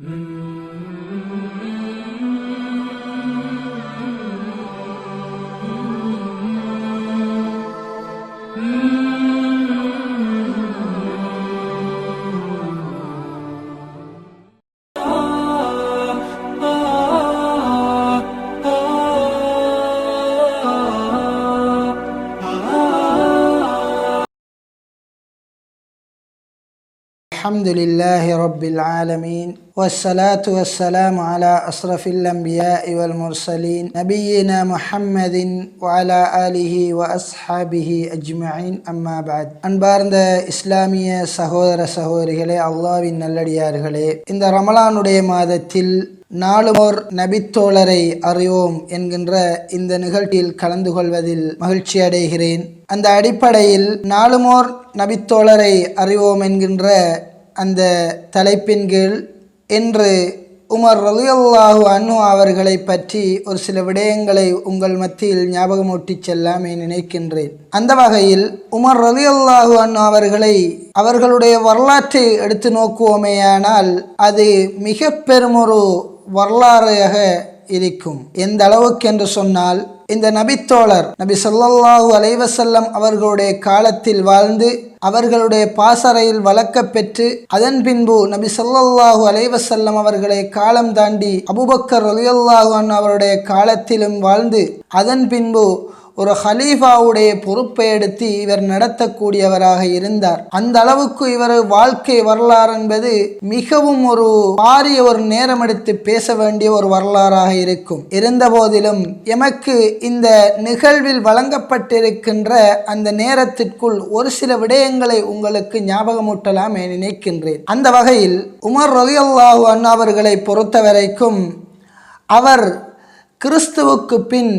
Mm-hmm. الحمد لله رب العالمين والصلاة والسلام على أشرف الأنبياء والمرسلين نبينا محمد وعلى آله وأصحابه أجمعين أما بعد அன்பார்ந்த இஸ்லாமிய சகோதர சகோதரிகளே அல்லாவின் நல்லடியார்களே இந்த ரமலானுடைய மாதத்தில் நாளுமோர் நபித்தோழரை அறிவோம் என்கின்ற இந்த நிகழ்ச்சியில் கலந்து கொள்வதில் மகிழ்ச்சி அடைகிறேன் அந்த அடிப்படையில் நாளுமோர் நபித்தோழரை அறிவோம் என்கின்ற அந்த தலைப்பின் கீழ் என்று உமர் ரலியல்லாஹு அன்னு அவர்களை பற்றி ஒரு சில விடயங்களை உங்கள் மத்தியில் ஞாபகமூட்டிச் செல்லாமே நினைக்கின்றேன். அந்த வகையில் உமர் ரலியல்லாஹு அன்னு அவர்களை அவர்களுடைய வரலாற்றை எடுத்து நோக்குவோமேயானால் அது மிக பெருமொரு வரலாறாக இருக்கும். எந்த அளவுக்கு என்று சொன்னால் இந்த நபித்தோழர் நபி சொல்லாஹு அலைவசல்லம் அவர்களுடைய காலத்தில் வாழ்ந்து அவர்களுடைய பாசறையில் வளர்க்க பெற்று அதன் பின்பு நபி சொல்லாஹு அலைவசல்லம் அவர்களை காலம் தாண்டி அபுபக்கர் ரலியல்லாஹு அவருடைய காலத்திலும் வாழ்ந்து அதன் பின்பு ஒரு ஹலீஃபாவுடைய பொறுப்பை எடுத்து இவர் நடத்தக்கூடியவராக இருந்தார். அந்த அளவுக்கு இவர் வாழ்க்கை வரலாறு என்பது மிகவும் ஒரு பாரிய ஒரு நேரம் எடுத்து பேச வேண்டிய ஒரு வரலாறாக இருக்கும். இருந்த போதிலும் எமக்கு இந்த நிகழ்வில் வழங்கப்பட்டிருக்கின்ற அந்த நேரத்திற்குள் ஒரு சில விடயங்களை உங்களுக்கு ஞாபகமூட்டலாம் என நினைக்கின்றேன். அந்த வகையில் உமர் ரொஹியல்லாஹு அண்ணா அவர்களை பொறுத்த வரைக்கும் அவர் கிறிஸ்துவுக்கு பின்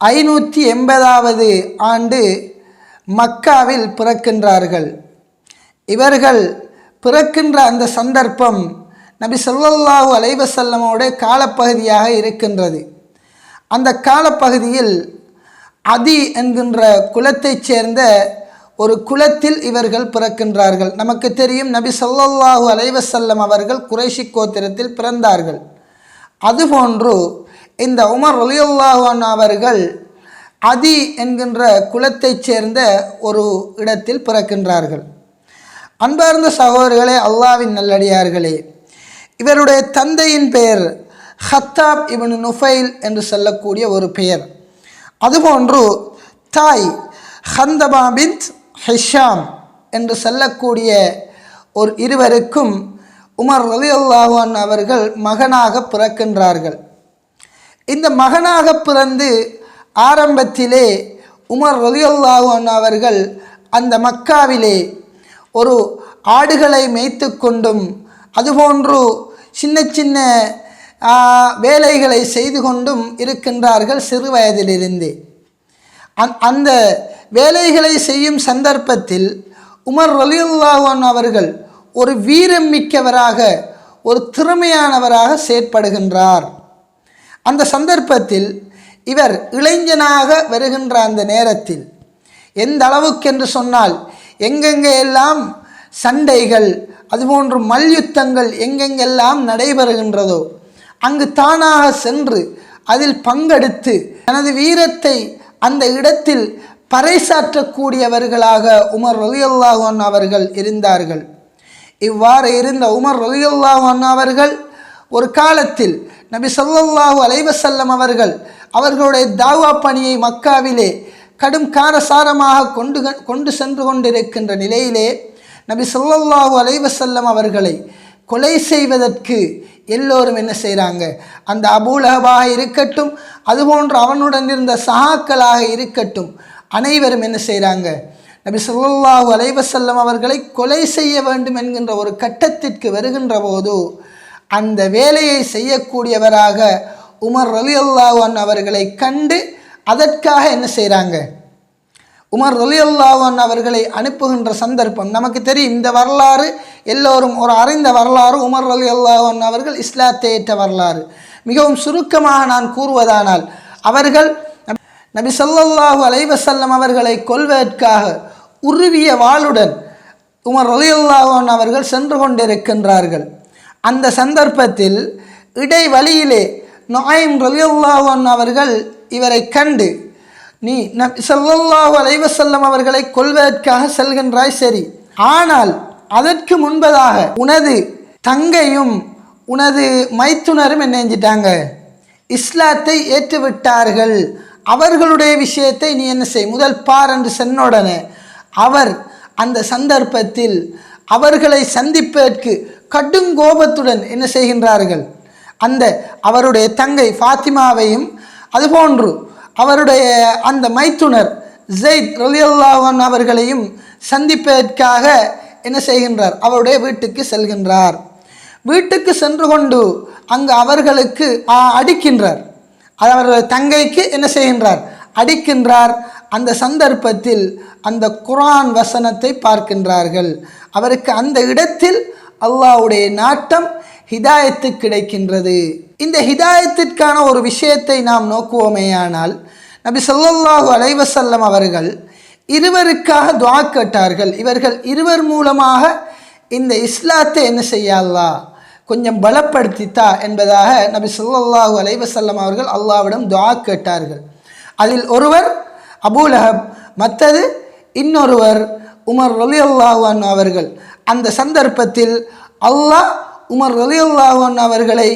ஐநூற்றி எண்பதாவது ஆண்டு மக்காவில் பிறக்கின்றார்கள். இவர்கள் பிறக்கின்ற அந்த சந்தர்ப்பம் நபி சொல்லல்லாஹு அலைவசல்லமோட காலப்பகுதியாக இருக்கின்றது. அந்த காலப்பகுதியில் அதி என்கின்ற குலத்தைச் சேர்ந்த ஒரு குலத்தில் இவர்கள் பிறக்கின்றார்கள். நமக்கு தெரியும் நபி சொல்லல்லாஹு அலைவசல்லம் அவர்கள் குறைஷி கோத்திரத்தில் பிறந்தார்கள். அதுபோன்று இந்த உமர் ரலியுல்லாஹான் அவர்கள் அதி என்கின்ற குலத்தைச் சேர்ந்த ஒரு இடத்தில் பிறக்கின்றார்கள். அன்பார்ந்த சகோதரர்களே அல்லாவின் நல்லடியார்களே இவருடைய தந்தையின் பெயர் ஹத்தாப் இவன் நுஃபைல் என்று சொல்லக்கூடிய ஒரு பெயர். அதுபோன்று தாய் ஹந்தபா பின் ஹிஷாம் என்று சொல்லக்கூடிய ஒரு இருவருக்கும் உமர் ரலி அல்லாஹான் அவர்கள் மகனாக பிறக்கின்றார்கள். இந்த மகனாக பிறந்து ஆரம்பத்திலே உமர் ரலியல்லாஹன் அவர்கள் அந்த மக்காவிலே ஒரு ஆடுகளை மேய்த்து கொண்டும் அதுபோன்று சின்ன சின்ன வேலைகளை செய்து கொண்டும் இருக்கின்றார்கள் சிறு வயதிலிருந்து. அந்த வேலைகளை செய்யும் சந்தர்ப்பத்தில் உமர் ரலியுல்லாஹன் அவர்கள் ஒரு வீரம் மிக்கவராக ஒரு திறமையானவராக செயற்படுகின்றார். அந்த சந்தர்ப்பத்தில் இவர் இளைஞனாக வருகின்ற அந்த நேரத்தில் எந்த அளவுக்கு என்று சொன்னால் எங்கெங்கே எல்லாம் சண்டைகள் அதுபோன்று மல்யுத்தங்கள் எங்கெங்கெல்லாம் நடைபெறுகின்றதோ அங்கு தானாக சென்று அதில் பங்கெடுத்து தனது வீரத்தை அந்த இடத்தில் பறைசாற்றக்கூடியவர்களாக உமர் ரலியுல்லாஹன் அவர்கள் இருந்தார்கள். இவ்வாறு இருந்த உமர் ரலியுல்லாஹன் அவர்கள் ஒரு காலத்தில் நபி சொல்லல்லாஹு அலைவசல்லம் அவர்கள் அவர்களுடைய தாவா பணியை மக்காவிலே கடும் காரசாரமாக கொண்டு கொண்டு சென்று கொண்டிருக்கின்ற நிலையிலே நபி சொல்லல்லாஹு அலைவசல்லம் அவர்களை கொலை செய்வதற்கு எல்லோரும் என்ன செய்கிறாங்க அந்த அபூலகபாக இருக்கட்டும் அதுபோன்று அவனுடன் இருந்த சகாக்களாக இருக்கட்டும் அனைவரும் என்ன செய்கிறாங்க நபி சொல்லல்லாஹு அலைவசல்லம் அவர்களை கொலை செய்ய வேண்டும் என்கின்ற ஒரு கட்டத்திற்கு வருகின்ற போது அந்த வேலையை செய்யக்கூடியவராக உமர் ரலி அல்லாஹன் அவர்களை கண்டு அதற்காக என்ன செய்கிறாங்க உமர் ரலி அல்லாஹன் அவர்களை அனுப்புகின்ற சந்தர்ப்பம் நமக்கு தெரியும். இந்த வரலாறு எல்லோரும் ஒரு அறிந்த வரலாறு. உமர் ரலி அல்லாஹன் அவர்கள் இஸ்லாத்தை ஏற்ற வரலாறு. மிகவும் சுருக்கமாக நான் கூறுவதானால் அவர்கள் நபி சொல்லாஹு அலைவசல்லம் அவர்களை கொல்வதற்காக உருவிய வாளுடன் உமர் ரலி அல்லாஹன் அவர்கள் சென்று கொண்டிருக்கின்றார்கள். அந்த சந்தர்ப்பத்தில் இடைவழியிலே நாயம் ரலியல்லாஹன் அவர்கள் இவரை கண்டு நீ நபி ஸல்லல்லாஹு அவர்களை கொல்வதற்காக செல்கின்றாய் சரி. ஆனால் அதற்கு முன்பதாக உனது தங்கையும் உனது மைத்துனரும் என்ன செஞ்சிட்டாங்க? இஸ்லாத்தை ஏற்றுவிட்டார்கள். அவர்களுடைய விஷயத்தை நீ என்ன செய்? முதல் பார் என்று சொன்னுடனே அவர் அந்த சந்தர்ப்பத்தில் அவர்களை சந்திப்பதற்கு கடுங்கோபத்துடன் என்ன செய்கின்றார்கள்? அந்த அவருடைய தங்கை ஃபாத்திமாவையும் அதுபோன்று அவருடைய அந்த மைத்துனர் ஜெயித் ரலியல்லாஹன் அவர்களையும் சந்திப்பதற்காக என்ன செய்கின்றார்? அவருடைய வீட்டுக்கு செல்கின்றார். வீட்டுக்கு சென்று கொண்டு அங்கு அவர்களுக்கு அடிக்கின்றார். அவருடைய தங்கைக்கு என்ன செய்கின்றார்? அடிக்கின்றார். அந்த சந்தர்ப்பத்தில் அந்த குரான் வசனத்தை பார்க்கின்றார்கள். அவருக்கு அந்த இடத்தில் அல்லாஹ்வுடைய நாட்டம் ஹிதாயத்து கிடைக்கின்றது. இந்த ஹிதாயத்திற்கான ஒரு விஷயத்தை நாம் நோக்குவோமேயானால் நபி சொல்லாஹு அலைவசல்லம் அவர்கள் இருவருக்காக துவா கேட்டார்கள். இவர்கள் இருவர் மூலமாக இந்த இஸ்லாத்தை என்ன செய்யலா கொஞ்சம் பலப்படுத்தித்தா என்பதாக நபி சொல்லாஹு அலைவசல்லம் அவர்கள் அல்லாஹ்விடம் துவா கேட்டார்கள். அதில் ஒருவர் அபூலஹப் மற்றது இன்னொருவர் உமர் ரலியல்லாஹு அன்ஹு அவர்கள். அந்த சந்தர்ப்பத்தில் அல்லாஹ் உமர் ரலியுல்லாஹன் அவர்களை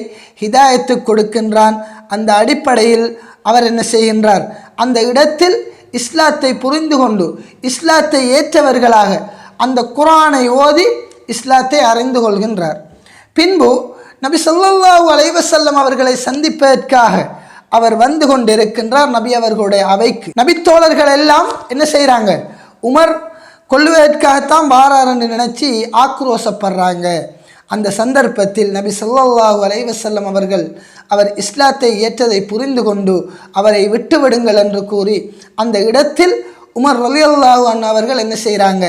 ஹிதாயத்து கொடுக்கின்றான். அந்த அடிப்படையில் அவர் என்ன செய்கின்றார்? அந்த இடத்தில் இஸ்லாத்தை புரிந்து கொண்டு இஸ்லாத்தை ஏற்றவர்களாக அந்த குரானை ஓதி இஸ்லாத்தை அறிந்து கொள்கின்றார். பின்பு நபி சொல்லாஹு அலைவசல்லம் அவர்களை சந்திப்பதற்காக அவர் வந்து கொண்டிருக்கின்றார் நபி அவர்களுடைய அவைக்கு. நபித்தோழர்கள் எல்லாம் என்ன செய்கிறாங்க உமர் கொள்ளுவதற்காகத்தான் வாராருன்னு என்று நினச்சி ஆக்ரோஷப்படுறாங்க. அந்த சந்தர்ப்பத்தில் நபி சொல்லாஹூ அலைவசல்லம் அவர்கள் அவர் இஸ்லாத்தை ஏற்றதை புரிந்து கொண்டு அவரை விட்டுவிடுங்கள் என்று கூறி அந்த இடத்தில் உமர் ரலியல்லாஹு அண்ணா அவர்கள் என்ன செய்கிறாங்க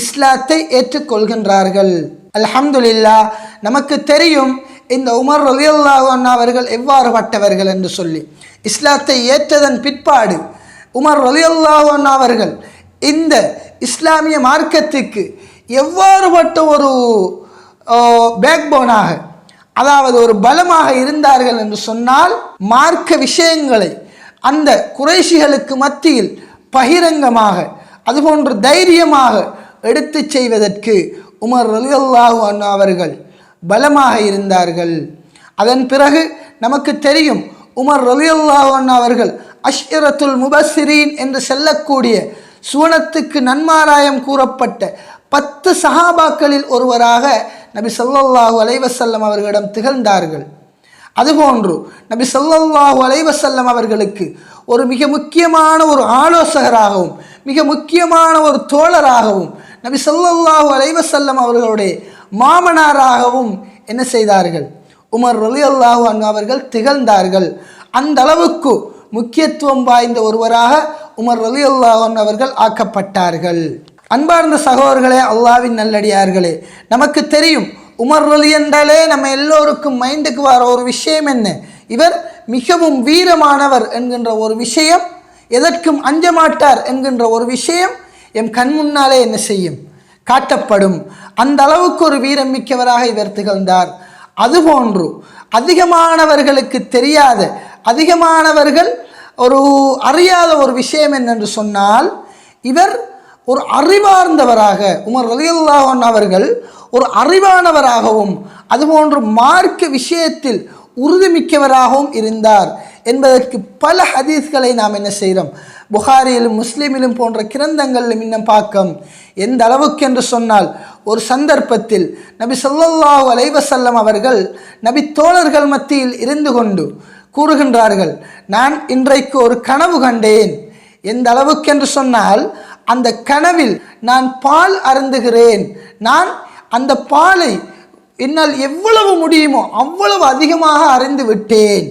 இஸ்லாத்தை ஏற்றுக்கொள்கின்றார்கள். அல்ஹம்துலில்லா நமக்கு தெரியும் இந்த உமர் ரலியல்லாஹு அண்ணா அவர்கள் எவ்வாறு பட்டவர்கள் என்று சொல்லி. இஸ்லாத்தை ஏற்றதன் பிற்பாடு உமர் ரலியல்லாஹு அண்ணா அவர்கள் இந்த இஸ்லாமிய மார்க்கத்துக்கு எவ்வாறுபட்ட ஒரு பேக்போனாக அதாவது ஒரு பலமாக இருந்தார்கள் என்று சொன்னால் மார்க்க விஷயங்களை அந்த குறைஷிகளுக்கு மத்தியில் பகிரங்கமாக அதுபோன்று தைரியமாக எடுத்து செய்வதற்கு உமர் ரலியல்லாஹு அண்ணா அவர்கள் பலமாக இருந்தார்கள். அதன் பிறகு நமக்கு தெரியும் உமர் ரலியல்லாஹு அண்ணா அவர்கள் அஷ்ரத்துல் முபஸ்ரீன் என்று செல்லக்கூடிய சுவனத்துக்கு நன்மாராயம் கூறப்பட்ட பத்து சஹாபாக்களில் ஒருவராக நபி ஸல்லல்லாஹு அலைவசல்லம் அவர்களிடம் திகழ்ந்தார்கள். அதுபோன்று நபி ஸல்லல்லாஹு அலைவசல்லம் அவர்களுக்கு ஒரு மிக முக்கியமான ஒரு ஆலோசகராகவும் மிக முக்கியமான ஒரு தோழராகவும் நபி ஸல்லல்லாஹு அலைவசல்லம் அவர்களுடைய மாமனாராகவும் என்ன செய்தார்கள்? உமர் ரலி அல்லாஹு அவர்கள் திகழ்ந்தார்கள். அந்த அளவுக்கு முக்கியத்துவம் வாய்ந்த ஒருவராக உமர் அலி அல்லாஹன் அவர்கள் ஆக்கப்பட்டார்கள். அன்பார்ந்த சகோதரர்களே அல்லாவின் நல்லடியார்களே நமக்கு தெரியும் உமர் அலி என்றாலே நம்ம எல்லோருக்கும் மைண்டுக்கு வர ஒரு விஷயம் என்ன? இவர் மிகவும் வீரமானவர் என்கின்ற ஒரு விஷயம் எதற்கும் அஞ்ச மாட்டார் என்கின்ற ஒரு விஷயம் எம் கண் முன்னாலே என்ன செய்யும்? காட்டப்படும். அந்த அளவுக்கு ஒரு வீரம் மிக்கவராக இவர் திகழ்ந்தார். அதுபோன்று அதிகமானவர்களுக்கு தெரியாத அதிகமானவர்கள் ஒரு அறியாத ஒரு விஷயம் என்னென்று சொன்னால் இவர் ஒரு அறிவார்ந்தவராக உமர் ரலியுல்லாஹன் அவர்கள் ஒரு அறிவானவராகவும் அதுபோன்று மார்க்க விஷயத்தில் உறுதிமிக்கவராகவும் இருந்தார் என்பதற்கு பல ஹதீஸ்களை நாம் என்ன செய்கிறோம்? புகாரியிலும் முஸ்லீமிலும் போன்ற கிரந்தங்களிலும் இன்னும் பார்க்கம். எந்த அளவுக்கு என்று சொன்னால் ஒரு சந்தர்ப்பத்தில் நபி சொல்லல்லாஹு அலைவசல்லம் அவர்கள் நபி தோழர்கள் மத்தியில் இருந்து கொண்டு கூறுகின்றார்கள். நான் இன்றைக்கு ஒரு கனவு கண்டேன். எந்த அளவுக்கு என்று சொன்னால் அந்த கனவில் நான் பால் அருந்துகிறேன். நான் அந்த பாலை என்னால் எவ்வளவு முடியுமோ அவ்வளவு அதிகமாக அறிந்து விட்டேன்.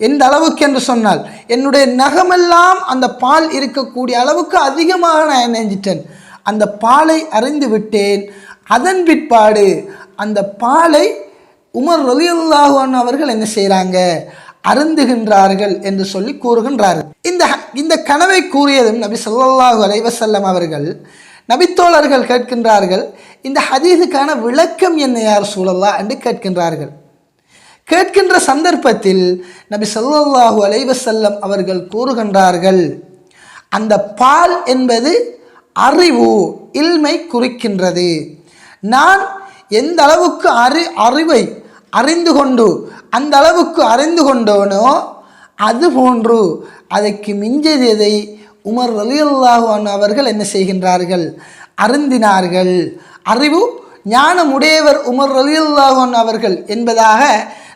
எந்த அளவுக்கு என்று சொன்னால் என்னுடைய நகமெல்லாம் அந்த பால் இருக்கக்கூடிய அளவுக்கு அதிகமாக நான் நினைஞ்சிட்டேன் அந்த பாலை அறிந்து விட்டேன். அதன் பிற்பாடு அந்த பாலை உமர் ரலியல்லாஹு அவர்கள் என்ன செய்கிறாங்க அருந்துகின்றார்கள் என்று சொல்லி கூறுகின்றார்கள். இந்த இந்த கனவை கூறியதும் நபி சொல்லாஹு அலைவசல்லம் அவர்கள் நபித்தோழர்கள் கேட்கின்றார்கள் இந்த ஹதீதுக்கான விளக்கம் என்ன யார் சூழல்லா என்று கேட்கின்றார்கள். கேட்கின்ற சந்தர்ப்பத்தில் நபி சொல்லாஹு அலைவசல்லம் அவர்கள் கூறுகின்றார்கள் அந்த பால் என்பது அறிவு இல்மை குறிக்கின்றது. நான் எந்த அளவுக்கு அறி அறிவை அறிந்து கொண்டு அந்த அளவுக்கு அறிந்து கொண்டோனோ அது போன்று அதற்கு மிஞ்சியதை உமர் ரலியல்லாஹு அவர்கள் என்ன செய்கின்றார்கள்? அருந்தினார்கள் அறிவு ஞானமுடையவர் உமர் ரலியல்லாஹு அவர்கள் என்பதாக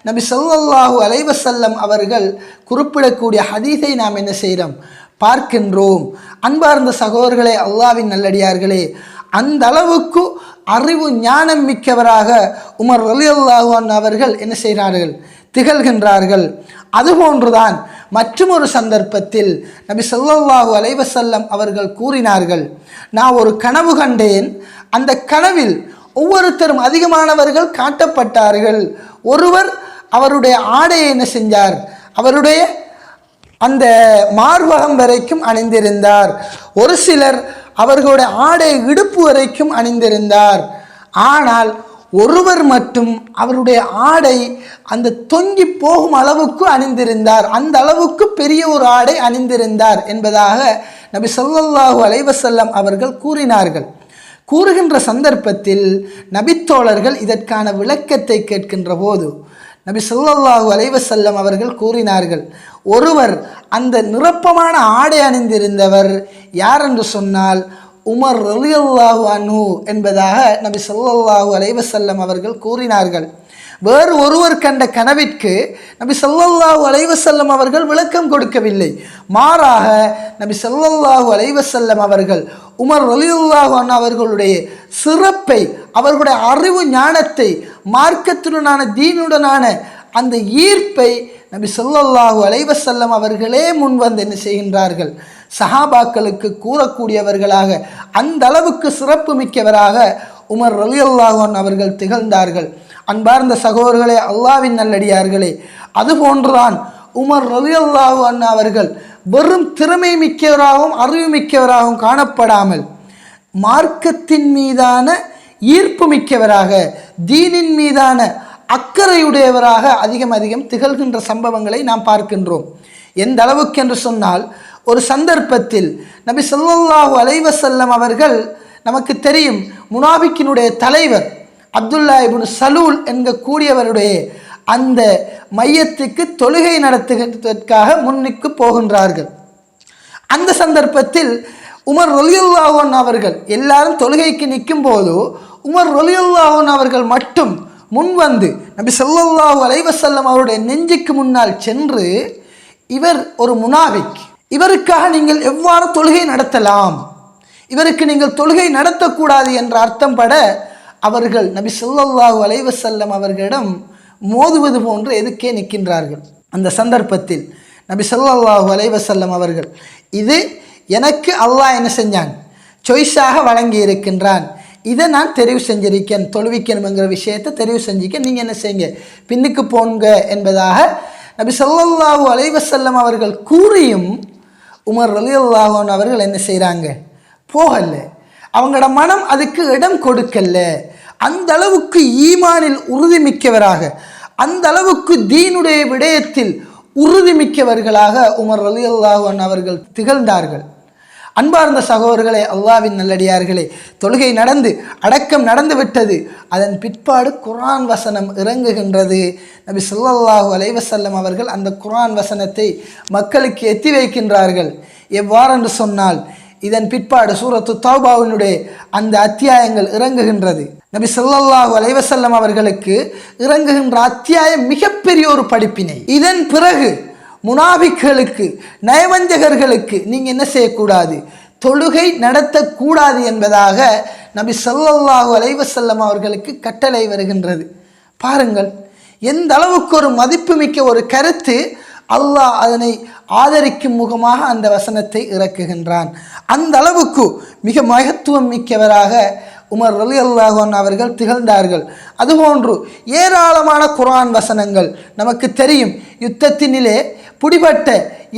நபி ஸல்லல்லாஹு அலைவசல்லம் அவர்கள் குறிப்பிடக்கூடிய ஹதீஸை நாம் என்ன செய்கிறோம்? பார்க்கின்றோம். அன்பார்ந்த சகோதரர்களே அல்லாவின் நல்லடியார்களே அந்த அளவுக்கு அறிவு ஞானம் மிக்கவராக உமர் அலி அல்லாஹான் அவர்கள் என்ன செய்கிறார்கள்? திகழ்கின்றார்கள். அதுபோன்றுதான் மற்றும் ஒரு சந்தர்ப்பத்தில் நபி சொல்லாஹூ அலைவசல்லம் அவர்கள் கூறினார்கள் நான் ஒரு கனவு கண்டேன். அந்த கனவில் ஒவ்வொருத்தரும் அதிகமானவர்கள் காட்டப்பட்டார்கள். ஒருவர் அவருடைய ஆடையை என்ன செஞ்சார்? அவருடைய அந்த மார்பகம் வரைக்கும் அணிந்திருந்தார். ஒரு சிலர் அவர்களுடைய ஆடை இடுப்பு வரைக்கும் அணிந்திருந்தார். ஆனால் ஒருவர் மட்டும் அவருடைய ஆடை அந்த தொங்கி போகும் அளவுக்கு அணிந்திருந்தார். அந்த அளவுக்கு பெரிய ஒரு ஆடை அணிந்திருந்தார் என்பதாக நபி ஸல்லல்லாஹு அலைவசல்லம் அவர்கள் கூறினார்கள். கூறுகின்ற சந்தர்ப்பத்தில் நபித்தோழர்கள் இதற்கான விளக்கத்தை கேட்கின்ற போது நபி ஸல்லல்லாஹு அலைவசல்லம் அவர்கள் கூறினார்கள் ஒருவர் அந்த நிரப்பமான ஆடை அணிந்திருந்தவர் யார் என்று சொன்னால்? உமர் ரலியல்லாஹு அனு என்பதாக நபி சொல்லல்லாஹு அலைவசல்லம் அவர்கள் கூறினார்கள். வேறு ஒருவர் கண்ட கனவிற்கு நபி செல்லல்லாஹு அலைவசல்லம் அவர்கள் விளக்கம் கொடுக்கவில்லை. மாறாக நபி செல்லல்லாஹு அலைவசல்லம் அவர்கள் உமர் ரலியுல்லாஹு அண்ணா அவர்களுடைய சிறப்பை அவர்களுடைய அறிவு ஞானத்தை மார்க்கத்துடனான தீனுடனான அந்த ஈர்ப்பை நபி சொல்லல்லாஹு அலைவசல்லம் அவர்களே முன்வந்து என்ன செய்கின்றார்கள்? சஹாபாக்களுக்கு கூறக்கூடியவர்களாக அந்த அளவுக்கு சிறப்பு மிக்கவராக உமர் ரலியல்லாஹன் அவர்கள் திகழ்ந்தார்கள். அன்பார்ந்த சகோதரர்களே அல்லாவின் நல்லடியார்களே அதுபோன்றுதான் உமர் ரவி அல்லாஹு அண்ணா அவர்கள் வெறும் திறமை மிக்கவராகவும் அறிவு மிக்கவராகவும் காணப்படாமல் மார்க்கத்தின் மீதான ஈர்ப்பு மிக்கவராக தீனின் மீதான அக்கறையுடையவராக அதிகம் அதிகம் திகழ்கின்ற சம்பவங்களை நாம் பார்க்கின்றோம். எந்த அளவுக்கு என்று சொன்னால் ஒரு சந்தர்ப்பத்தில் நபி ஸல்லல்லாஹு அலைவசல்லம் அவர்கள் நமக்கு தெரியும் முனாபிக்கினுடைய தலைவர் அப்துல்லா இப்னு சலூல் என்க கூடியவருடைய அந்த மையத்துக்கு தொழுகை நடத்துவதற்காக முன்னுக்கு போகின்றார்கள். அந்த சந்தர்ப்பத்தில் உமர் ரொலியுல்லாஹன் அவர்கள் எல்லாரும் தொழுகைக்கு நிற்கும் போது உமர் ரொலியுல்லாஹன் அவர்கள் மட்டும் முன் வந்து நபி சொல்லாஹூ அலைவசல்லம் அவருடைய நெஞ்சுக்கு முன்னால் சென்று இவர் ஒரு முனாவிக் இவருக்காக நீங்கள் எவ்வாறு தொழுகை நடத்தலாம்? இவருக்கு நீங்கள் தொழுகை நடத்தக்கூடாது என்ற அர்த்தம் பட அவர்கள் நபி ஸல்லல்லாஹு அலைவசல்லம் அவர்களிடம் மோதுவது போன்று எதுக்கே நிற்கின்றார்கள். அந்த சந்தர்ப்பத்தில் நபி ஸல்லல்லாஹு அலைவசல்லம் அவர்கள் இது எனக்கு அல்லாஹ் என்ன செஞ்சான்? சாய்ஸாக வழங்கி இருக்கின்றான் இதை நான் தெரிவு செஞ்சிருக்கேன் தொழுவிக்கணுங்கிற விஷயத்தை தெரிவு செஞ்சிக்க நீங்கள் என்ன செய்யுங்க? பின்னுக்கு போங்க என்பதாக நபி ஸல்லல்லாஹு அலைவசல்லம் அவர்கள் கூறியும் உமர் அலி அல்லாஹன் அவர்கள் என்ன செய்கிறாங்க போகலை. அவங்களோட மனம் அதுக்கு இடம் கொடுக்கல. அந்த அளவுக்கு ஈமானில் உறுதிமிக்கவராக அந்த அளவுக்கு தீனுடைய விடயத்தில் உறுதிமிக்கவர்களாக உமர் அலி அல்லாஹன் அவர்கள் திகழ்ந்தார்கள். அன்பார்ந்த சகோதரர்களே அல்லாவின் நல்லடியார்களே தொழுகை நடந்து அடக்கம் நடந்து விட்டது அதன் பிற்பாடு குரான் வசனம் இறங்குகின்றது. நபி ஸல்லல்லாஹு அலைவசல்லம் அவர்கள் அந்த குரான் வசனத்தை மக்களுக்கு எத்தி வைக்கின்றார்கள். எவ்வாறென்று சொன்னால் இதன் பிற்பாடு சூரத்து தௌபாவினுடைய அந்த அத்தியாயங்கள் இறங்குகின்றது. நபி சொல்லாஹு அலைவசல்லம் அவர்களுக்கு இறங்குகின்ற அத்தியாயம் மிகப்பெரிய ஒரு படிப்பினை. இதன் பிறகு முனாபிக்களுக்கு நயவஞ்சகர்களுக்கு நீங்கள் என்ன செய்யக்கூடாது? தொழுகை நடத்தக்கூடாது என்பதாக நபி ஸல்லல்லாஹு அலைவசல்லம் அவர்களுக்கு கட்டளை வருகின்றது. பாருங்கள் எந்த அளவுக்கு ஒரு மதிப்புமிக்க ஒரு கருத்து அல்லாஹ் அதனை ஆதரிக்கும் முகமாக அந்த வசனத்தை இறக்குகின்றான். அந்த அளவுக்கு மிக மகத்துவம் மிக்கவராக உமர் ரலி அல்லாஹன் அவர்கள் திகழ்ந்தார்கள். அதுபோன்று ஏராளமான குரான் வசனங்கள் நமக்கு தெரியும். யுத்தத்தினிலே பிடிபட்ட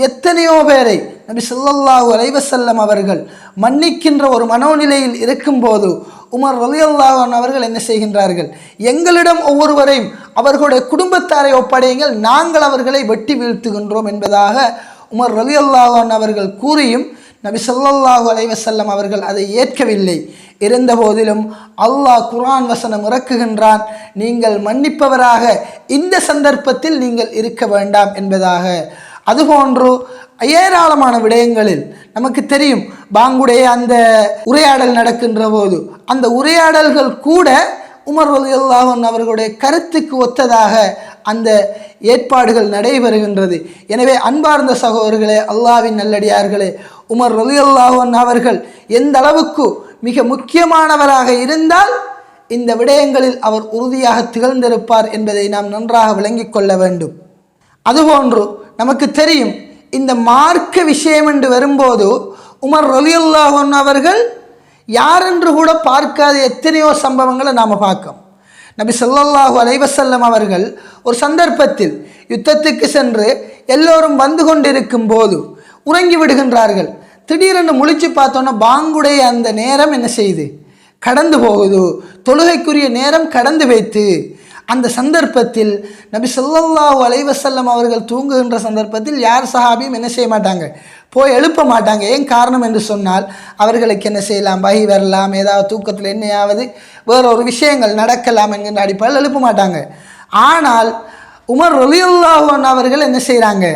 எத்தனையோ பேரை நபி சொல்லல்லாஹு அலைவசல்லம் அவர்கள் மன்னிக்கின்ற ஒரு மனோநிலையில் இருக்கும்போது உமர் ரலியல்லாஹு அன்ஹு அவர்கள் என்ன செய்கின்றார்கள்? எங்களிடம் ஒவ்வொருவரையும் அவர்களுடைய குடும்பத்தாரை ஒப்படையுங்கள். நாங்கள் அவர்களை வெட்டி வீழ்த்துகின்றோம் என்பதாக உமர் ரலியல்லாஹு அன்ஹு அவர்கள் கூறியும் நபி ஸல்லல்லாஹு அலைவசல்லம் அவர்கள் அதை ஏற்கவில்லை. இருந்த போதிலும் அல்லாஹ் குரான் வசனம் இறக்குகின்றான். நீங்கள் மன்னிப்பவராக இந்த சந்தர்ப்பத்தில் நீங்கள் இருக்க வேண்டாம் என்பதாக. அதுபோன்று ஏராளமான விடயங்களில் நமக்கு தெரியும். பாங்குடைய அந்த உரையாடல் நடக்கின்ற போது அந்த உரையாடல்கள் கூட உமர் அல்லாஹன் அவர்களுடைய கருத்துக்கு ஒத்ததாக அந்த ஏற்பாடுகள் நடைபெறுகின்றது. எனவே அன்பார்ந்த சகோதரர்களே அல்லாவின் நல்லடியார்களே உமர் அல்லாஹன் அவர்கள் எந்த அளவுக்கு மிக முக்கியமானவராக இருந்தால் இந்த விடயங்களில் அவர் உறுதியாக திகழ்ந்திருப்பார் என்பதை நாம் நன்றாக விளங்கிக் கொள்ள வேண்டும். அதுபோன்று நமக்கு தெரியும் இந்த மார்க்க விஷயம் என்று வரும்போது உமர் ரலியுல்லாஹன் அவர்கள் யாரென்று கூட பார்க்காத எத்தனையோ சம்பவங்களை நாம் பார்க்கோம் நபி சொல்லாஹு அலைவசல்லம் அவர்கள் ஒரு சந்தர்ப்பத்தில் யுத்தத்துக்கு சென்று எல்லோரும் வந்து கொண்டிருக்கும் போது உறங்கி விடுகின்றார்கள். திடீரென்று முழிச்சு பார்த்தோன்னா பாங்குடைய அந்த நேரம் என்ன செய்யுது கடந்து போகுது. தொழுகைக்குரிய நேரம் கடந்து வைத்து அந்த சந்தர்ப்பத்தில் நபி ஸல்லல்லாஹு அலைவசல்லம் அவர்கள் தூங்குகின்ற சந்தர்ப்பத்தில் யார் சஹாபியும் என்ன செய்ய மாட்டாங்க? போய் எழுப்ப மாட்டாங்க. ஏன் காரணம் என்று சொன்னால் அவர்களுக்கு என்ன செய்யலாம்? பகி வரலாம். ஏதாவது தூக்கத்தில் என்னையாவது வேற ஒரு விஷயங்கள் நடக்கலாம் என்கின்ற அடிப்படையில் எழுப்ப மாட்டாங்க. ஆனால் உமர் ரலியுல்லாஹன் அவர்கள் என்ன செய்கிறாங்க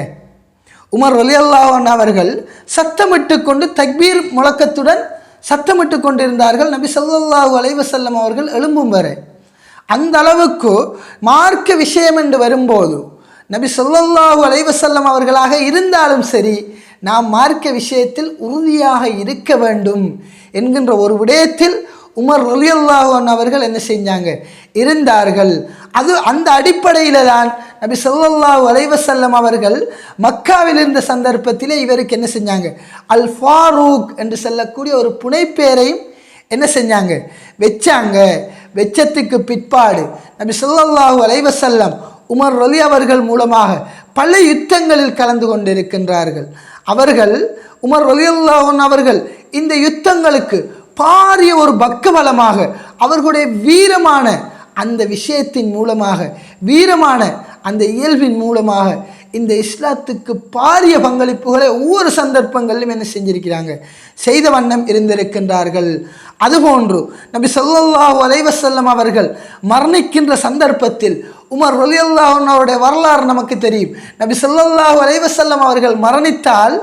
உமர் ரலியுல்லாஹன் அவர்கள் சத்தமிட்டு கொண்டு தக்பீர் முழக்கத்துடன் சத்தமிட்டு கொண்டிருந்தார்கள். நபி சொல்லாஹூ அலைவசல்லம் அவர்கள் எழும்பும் வரை. அந்த அளவுக்கு மார்க்க விஷயம் என்று வரும்போது நபி சொல்லாஹு அலைவசல்லம் அவர்களாக இருந்தாலும் சரி நாம் மார்க்க விஷயத்தில் உறுதியாக இருக்க வேண்டும் என்கின்ற ஒரு விடயத்தில் உமர் ரலியல்லாஹன் அவர்கள் என்ன செஞ்சாங்க? இருந்தார்கள். அது அந்த அடிப்படையில் தான் நபி சொல்லாஹு அலைவசல்லம் அவர்கள் மக்காவில் இருந்த சந்தர்ப்பத்திலே இவருக்கு என்ன செஞ்சாங்க? அல் ஃபாரூக் என்று சொல்லக்கூடிய ஒரு புனைப்பேரையும் என்ன செஞ்சாங்க? வச்சாங்க. வெச்சத்துக்கு பிற்பாடு நபி ஸல்லல்லாஹு அலைவசல்லம் உமர் ரலி அவர்கள் மூலமாக பல யுத்தங்களில் கலந்து கொண்டிருக்கின்றார்கள். அவர்கள் உமர் ரலியல்லாஹன் அவர்கள் இந்த யுத்தங்களுக்கு பாரிய ஒரு பக்கபலமாக அவர்களுடைய வீரமான அந்த விஷயத்தின் மூலமாக வீரமான அந்த இயல்பின் மூலமாக இந்த இஸ்லாத்துக்கு பாரிய பங்களிப்புகளை ஒவ்வொரு சந்தர்ப்பங்களிலும் என்ன செஞ்சிருக்கிறாங்க? செய்த வண்ணம் இருந்திருக்கின்றார்கள். அதுபோன்று நபி ஸல்லல்லாஹு அலைவசல்லம் அவர்கள் மரணிக்கின்ற சந்தர்ப்பத்தில் உமர் ரலியல்லாஹு அவருடைய வரலாறு நமக்கு தெரியும். நபி ஸல்லல்லாஹு அலைவசல்லம் அவர்கள் மரணித்தால்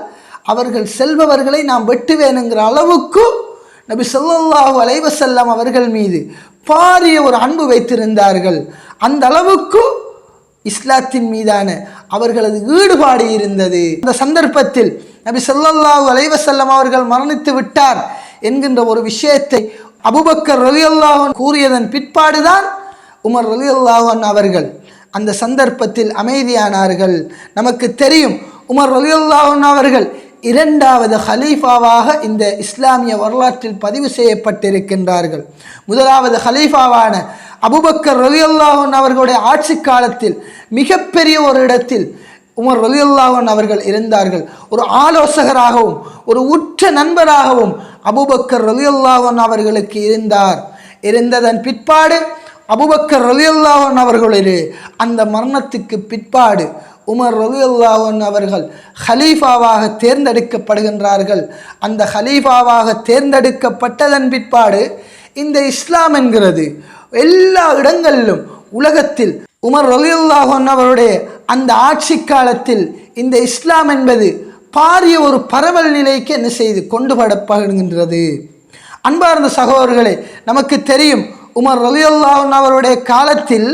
அவர்கள் செல்பவர்களை நாம் வெட்டுவேனுங்கிற அளவுக்கு நபி ஸல்லல்லாஹு அலைவசல்லம் அவர்கள் மீது பாரிய ஒரு அன்பு வைத்திருந்தார்கள். அந்த அளவுக்கு இஸ்லாத்தின் மீதான அவர்களது ஈடுபாடு இருந்தது. அந்த சந்தர்ப்பத்தில் நபி ஸல்லல்லாஹு அலைவசல்லம் அவர்கள் மரணித்து விட்டார் என்கின்ற ஒரு விஷயத்தை அபுபக்கர் ரலியல்லாஹு கூறியதன் பிற்பாடுதான் உமர் ரலியல்லாஹன் அவர்கள் அந்த சந்தர்ப்பத்தில் அமைதியானார்கள். நமக்கு தெரியும் உமர் ரலியல்லாஹன் அவர்கள் இரண்டாவது ஹலீஃபாவாக இந்த இஸ்லாமிய வரலாற்றில் பதிவு செய்யப்பட்டிருக்கின்றார்கள். முதலாவது ஹலீஃபாவான அபுபக்கர் ரலியல்லாஹன் அவர்களுடைய ஆட்சி காலத்தில் மிகப்பெரிய ஒரு இடத்தில் உமர் ரலியல்லாஹன் அவர்கள் இருந்தார்கள். ஒரு ஆலோசகராகவும் ஒரு உற்ற நண்பராகவும் அபுபக்கர் ரலியல்லாஹன் அவர்களுக்கு இருந்தார். இருந்ததன் பிற்பாடு அபுபக்கர் ரலியல்லாஹன் அவர்களுடைய அந்த மரணத்துக்கு பிற்பாடு உமர் ரலியல்லாஹன் அவர்கள் ஹலீஃபாவாக தேர்ந்தெடுக்கப்படுகின்றார்கள். அந்த ஹலீஃபாவாக தேர்ந்தெடுக்கப்பட்டதன் பிற்பாடு இந்த இஸ்லாம் என்கிறது. எல்லா இடங்களிலும் உலகத்தில் உமர் ரலியுல்லாஹன் அவருடைய அந்த ஆட்சி காலத்தில் இந்த இஸ்லாம் என்பது பாரிய ஒரு பரவல் நிலைக்கு என்ன செய்து கொண்டு வரப்படுகின்றது. அன்பார்ந்த சகோதரர்களே நமக்கு தெரியும் உமர் ரலியுல்லாஹன் அவருடைய காலத்தில்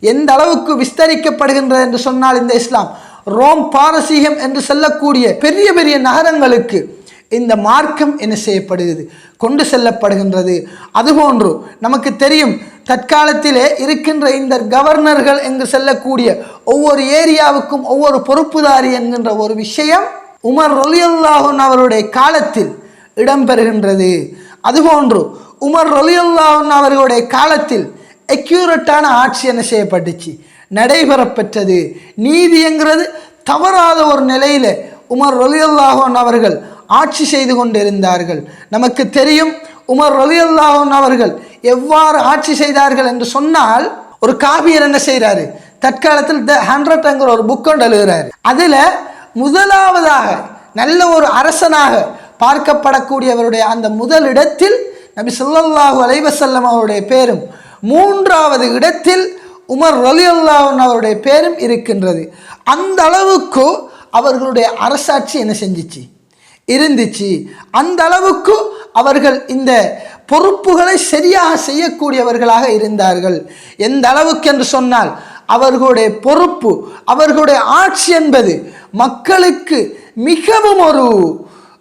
எந்த அளவுக்கு விஸ்தரிக்கப்படுகின்றது என்று சொன்னால் இந்த இஸ்லாம். ரோம் பாரசீகம் என்று சொல்லக்கூடிய பெரிய பெரிய நகரங்களுக்கு இந்த மார்க்கம் என்ன செய்யப்படுகிறது? கொண்டு செல்லப்படுகின்றது. அதுபோன்று நமக்கு தெரியும் தற்காலத்திலே இருக்கின்ற இந்த கவர்னர்கள் என்று செல்லக்கூடிய ஒவ்வொரு ஏரியாவுக்கும் ஒவ்வொரு பொறுப்புதாரி என்கின்ற ஒரு விஷயம் உமர் ரலியல்லாஹன் அவருடைய காலத்தில் இடம்பெறுகின்றது. அதுபோன்று உமர் ரலியல்லாஹன் அவர்களுடைய காலத்தில் அக்யூரட்டான ஆட்சி என்ன செய்யப்பட்டுச்சு? நடைபெறப்பெற்றது. நீதிங்கிறது தவறாத ஒரு நிலையில் உமர் ரொலியல்லாஹோன் அவர்கள் ஆட்சி செய்து கொண்டிருந்தார்கள். நமக்கு தெரியும் உமர் ரொலியல்லாஹோன் அவர்கள் எவ்வாறு ஆட்சி செய்தார்கள் என்று சொன்னால் ஒரு காவியர் என்ன செய்கிறாரு தற்காலத்தில் த ஹண்ட்ரட்ங்கிற ஒரு புக் ஒன்று எழுதுகிறாரு அதில் முதலாவதாக நல்ல ஒரு அரசனாக பார்க்கப்படக்கூடியவருடைய அந்த முதலிடத்தில் நபி ஸல்லல்லாஹு அலைவசல்லம் அவருடைய பேரும் மூன்றாவது இடத்தில் உமர் ரலியல்லாஹன் அவருடைய பேரும் இருக்கின்றது. அந்த அளவுக்கு அவர்களுடைய அரசாட்சி என்ன செஞ்சிச்சு? இருந்துச்சு. அந்த அளவுக்கு அவர்கள் இந்த பொறுப்புகளை சரியாக செய்யக்கூடியவர்களாக இருந்தார்கள். எந்த அளவுக்கு என்று சொன்னால் அவர்களுடைய பொறுப்பு அவர்களுடைய ஆட்சி என்பது மக்களுக்கு மிகவும் ஒரு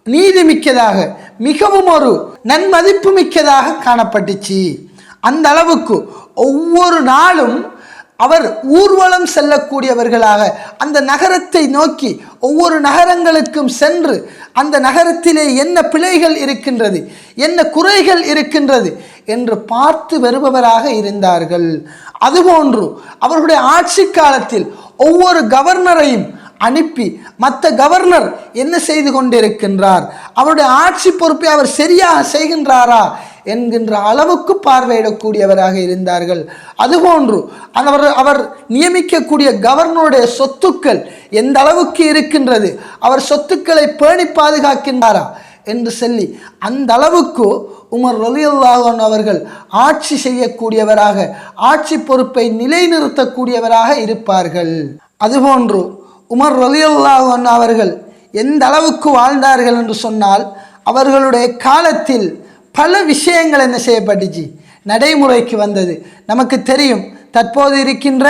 நீதிமிக்கதாக மிகவும் ஒரு நன்மதிப்பு மிக்கதாக காணப்பட்டுச்சு. அந்த அளவுக்கு ஒவ்வொரு நாளும் அவர் ஊர்வலம் செல்லக்கூடியவர்களாக அந்த நகரத்தை நோக்கி ஒவ்வொரு நகரங்களுக்கும் சென்று அந்த நகரத்திலே என்ன பிழைகள் இருக்கின்றது என்ன குறைகள் இருக்கின்றது என்று பார்த்து வருபவராக இருந்தார்கள். அதுபோன்று அவர்களுடைய ஆட்சி காலத்தில் ஒவ்வொரு கவர்னரையும் அனுப்பி மற்ற கவர்னர் என்ன செய்து கொண்டிருக்கின்றார்? அவருடைய ஆட்சி பொறுப்பை அவர் சரியாக செய்கின்றாரா? என்கின்ற அளவுக்கு பார்வையிடக்கூடியவராக இருந்தார்கள். அதுபோன்று அவர் அவர் நியமிக்கக்கூடிய கவர்னருடைய சொத்துக்கள் எந்த அளவுக்கு இருக்கின்றது? அவர் சொத்துக்களை பேணி பாதுகாக்கின்றாரா? என்று சொல்லி அந்த அளவுக்கு உமர் ரலியல்லாஹன் அவர்கள் ஆட்சி செய்யக்கூடியவராக ஆட்சி பொறுப்பை நிலைநிறுத்தக்கூடியவராக இருப்பார்கள். அதுபோன்று உமர் ரலியல்லாஹன் அவர்கள் எந்த அளவுக்கு வாழ்ந்தார்கள் என்று சொன்னால் அவர்களுடைய காலத்தில் பல விஷயங்கள் என்ன செய்யப்பட்டுச்சு? நடைமுறைக்கு வந்தது. நமக்கு தெரியும் தற்போது இருக்கின்ற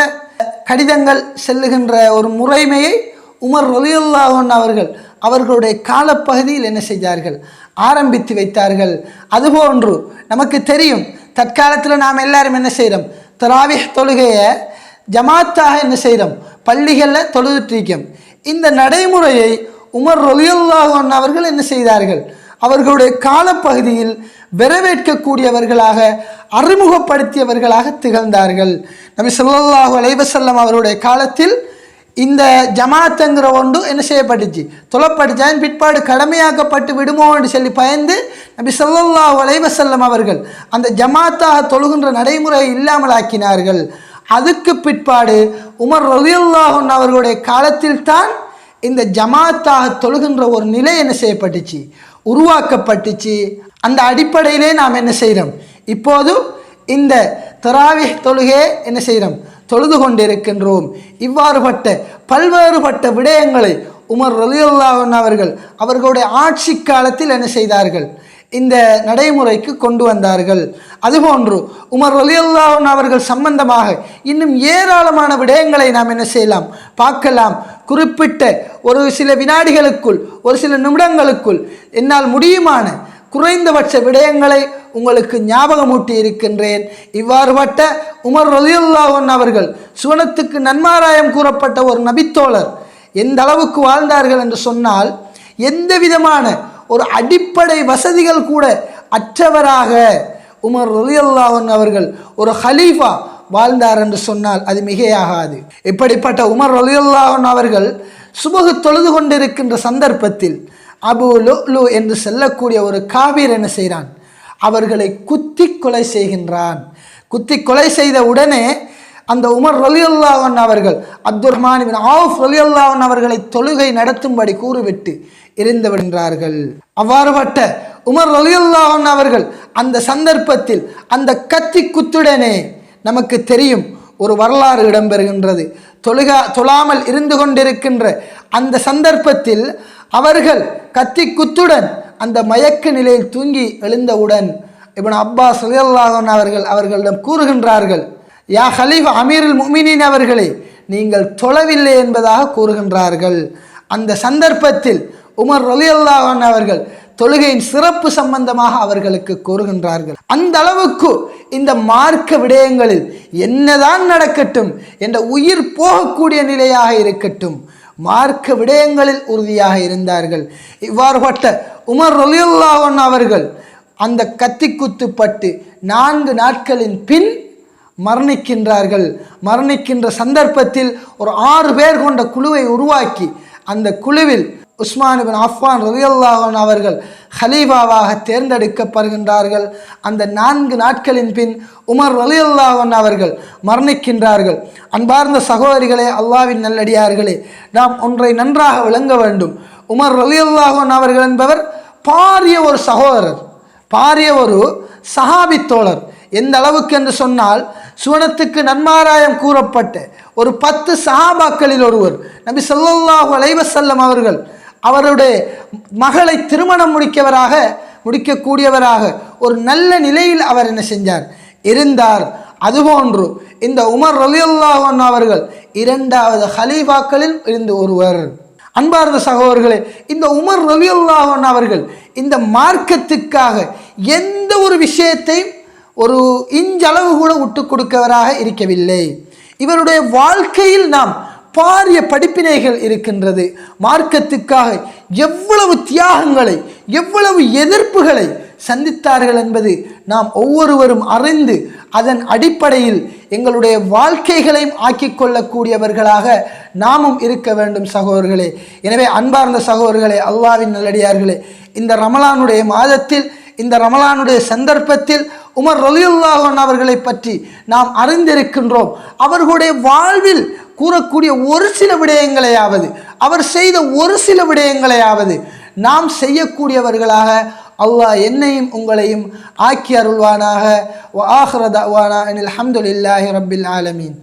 கடிதங்கள் செல்லுகின்ற ஒரு முறைமையை உமர் ரலியுல்லாஹன் அவர்கள் அவர்களுடைய காலப்பகுதியில் என்ன செய்தார்கள்? ஆரம்பித்து வைத்தார்கள். அதுபோன்று நமக்கு தெரியும் தற்காலத்தில் நாம் எல்லாரும் என்ன செய்கிறோம் தராவிஹ் தொழுகையை ஜமாத்தாக என்ன செய்கிறோம் பள்ளிகளில் தொழுதுட்டிருக்கோம். இந்த நடைமுறையை உமர் ரலியுல்லாஹன் அவர்கள் என்ன செய்தார்கள்? அவர்களுடைய காலப்பகுதியில் வரவேற்கக்கூடியவர்களாக அறிமுகப்படுத்தியவர்களாக திகழ்ந்தார்கள். நபி சொல்லாஹு அலைவசல்லம் அவருடைய காலத்தில் இந்த ஜமாத்துங்கிற ஒன்று என்ன செய்யப்பட்டுச்சு? தொலைப்பட்டுச்சான் பிற்பாடு கடமையாக்கப்பட்டு விடுமோ என்று சொல்லி பயந்து நபி ஸல்லல்லாஹு அலைஹி அவர்கள் அந்த ஜமாத்தாக தொழுகின்ற நடைமுறையை இல்லாமல் ஆக்கினார்கள் அதுக்கு பிற்பாடு உமர் ரலியல்லாஹன் அவர்களுடைய காலத்தில் தான் இந்த ஜமாத்தாக தொழுகின்ற ஒரு நிலை என்ன செய்யப்பட்டுச்சு? உருவாக்கப்பட்டுச்சு. அந்த அடிப்படையிலே நாம் என்ன செய்கிறோம் இப்போது இந்த தராவி தொழுகே என்ன செய்கிறோம் தொழுது கொண்டிருக்கின்றோம். இவ்வாறுபட்ட பல்வேறுபட்ட விடயங்களை உமர் ரலியுல்லாஹன் அவர்கள் அவர்களுடைய ஆட்சி காலத்தில் என்ன செய்தார்கள்? இந்த நடைமுறைக்கு கொண்டு வந்தார்கள். அதுபோன்று உமர் ரலியுல்லாஹன் அவர்கள் சம்பந்தமாக இன்னும் ஏராளமான விடயங்களை நாம் என்ன செய்யலாம்? பார்க்கலாம். குறிப்பிட்ட ஒரு சில வினாடிகளுக்குள் ஒரு சில நிமிடங்களுக்குள் என்னால் முடியுமான குறைந்தபட்ச விடயங்களை உங்களுக்கு ஞாபகமூட்டி இருக்கின்றேன். இவ்வாறுபட்ட உமர் ரலியுல்லாஹன் அவர்கள் சுவனத்துக்கு நன்மாராயம் கூறப்பட்ட ஒரு நபித்தோழர் எந்த அளவுக்கு வாழ்ந்தார்கள் என்று சொன்னால் எந்த விதமான ஒரு அடிப்படை வசதிகள் கூட அற்றவராக உமர் ரலியுல்லாஹன் அவர்கள் ஒரு ஹலீஃபா வாழ்ந்தார் என்று சொன்னால் அது மிகையாகாது. இப்படிப்பட்ட உமர் ரலியுல்லாஹன் அவர்கள் சுபகு தொழுது கொண்டிருக்கின்ற சந்தர்ப்பத்தில் அபு லு என்று செல்லக்கூடிய ஒரு காவிர் என்ன செய்கிறான்? அவர்களை குத்தி கொலை செய்கின்றான். குத்தி கொலை செய்த உடனே அந்த உமர் ரலியுல்லாஹன் அவர்கள் அப்துல் ரஹ்மான் ஆஃப் ரலியுல்லாஹன் அவர்களை தொழுகை நடத்தும்படி கூறுவிட்டு இருந்து விடுகிறார்கள். அவ்வாறுபட்ட உமர் ரலியுல்லாஹன் அவர்கள் அந்த சந்தர்ப்பத்தில் அந்த கத்தி குத்துடனே நமக்கு தெரியும் ஒரு வரலாறு இடம்பெறுகின்றது. தொழுகா தொழாமல் இருந்து கொண்டிருக்கின்ற அந்த சந்தர்ப்பத்தில் அவர்கள் கத்தி குத்துடன் அந்த மயக்க நிலையில் தூங்கி எழுந்தவுடன் இவன் அப்பாஸ் ரலியல்லாஹன் அவர்கள் அவர்களிடம் கூறுகின்றார்கள் யா ஹலீஃப் அமீருல் முமினின் அவர்களே நீங்கள் தொழவில்லை என்பதாக கூறுகின்றார்கள். அந்த சந்தர்ப்பத்தில் உமர் ரலியல்லாஹன் அவர்கள் தொழுகையின் சிறப்பு சம்பந்தமாக அவர்களுக்கு கூறுகின்றார்கள். அந்த அளவுக்கு இந்த மார்க்க விடயங்களில் என்னதான் நடக்கட்டும் என்ற உயிர் போகக்கூடிய நிலையாக இருக்கட்டும் மார்க்க விடயங்களில் உறுதியாக இருந்தார்கள். இவ்வாறுபட்ட உமர் ரலியுல்லாஹன் அவர்கள் அந்த கத்தி குத்துப்பட்டு நான்கு நாட்களின் பின் மரணிக்கின்றார்கள். மரணிக்கின்ற சந்தர்ப்பத்தில் ஒரு ஆறு பேர் கொண்ட குழுவை உருவாக்கி அந்த குழுவில் உஸ்மான் பின் அஃபான் அவர்கள் ஹலீஃபாவாக தேர்ந்தெடுக்கப்படுகின்றார்கள். அந்த நான்கு நாட்களின் பின் உமர் ரலியல்லாஹன் அவர்கள் மரணிக்கின்றார்கள். அன்பார்ந்த சகோதரிகளே அல்லாவின் நல்லடியார்களே நாம் ஒன்றை நன்றாக விளங்க வேண்டும். உமர் ரலியல்லாஹன் அவர்கள் என்பவர் பாரிய ஒரு சகோதரர் பாரிய ஒரு சஹாபித்தோழர் எந்த அளவுக்கு என்று சொன்னால் சுவனத்துக்கு நன்மாராயம் கூறப்பட்ட ஒரு பத்து சஹாபாக்களில் ஒருவர் நபி சொல்லாஹு அலைவசல்லம் அவர்கள் அவருடைய மகளை திருமணம் முடிக்கவராக முடிக்கக்கூடியவராக ஒரு நல்ல நிலையில் அவர் என்ன செஞ்சார்? இருந்தார். அதுபோன்று இந்த உமர் ரலியுல்லாஹன் அவர்கள் இரண்டாவது ஹலீஃபாக்களில் இருந்து ஒருவர். அன்பார்ந்த சகோதரர்களே இந்த உமர் ரலியுல்லாஹன் அவர்கள் இந்த மார்க்கத்துக்காக எந்த ஒரு விஷயத்தையும் ஒரு இஞ்சளவு கூட விட்டு கொடுக்கவராக இருக்கவில்லை. இவருடைய வாழ்க்கையில் நாம் பாரிய படிப்பினைகள் இருக்கின்றது. மார்க்கத்துக்காக எவ்வளவு தியாகங்களை எவ்வளவு எதிர்ப்புகளை சந்தித்தார்கள் என்பது நாம் ஒவ்வொருவரும் அறிந்து அதன் அடிப்படையில் எங்களுடைய வாழ்க்கைகளையும் ஆக்கிக் கொள்ளக்கூடியவர்களாக நாமும் இருக்க வேண்டும் சகோதரர்களே. எனவே அன்பார்ந்த சகோதரர்களே அல்லாவின் நல்லடியார்களே இந்த ரமலானுடைய மாதத்தில் இந்த ரமலானுடைய சந்தர்ப்பத்தில் உமர் ரலியுல்லாஹன் அவர்களை பற்றி நாம் அறிந்திருக்கின்றோம். அவர்களுடைய வாழ்வில் கூறக்கூடிய ஒரு சில விடயங்களையாவது அவர் செய்த ஒரு சில விடயங்களையாவது நாம் செய்யக்கூடியவர்களாக அல்லாஹ் என்னையும் உங்களையும் ஆக்கி அருள்வானாக. ஆஹ்ரதானா அனில் அஹமதுல்லாஹி ரபில் ஆலமீன்.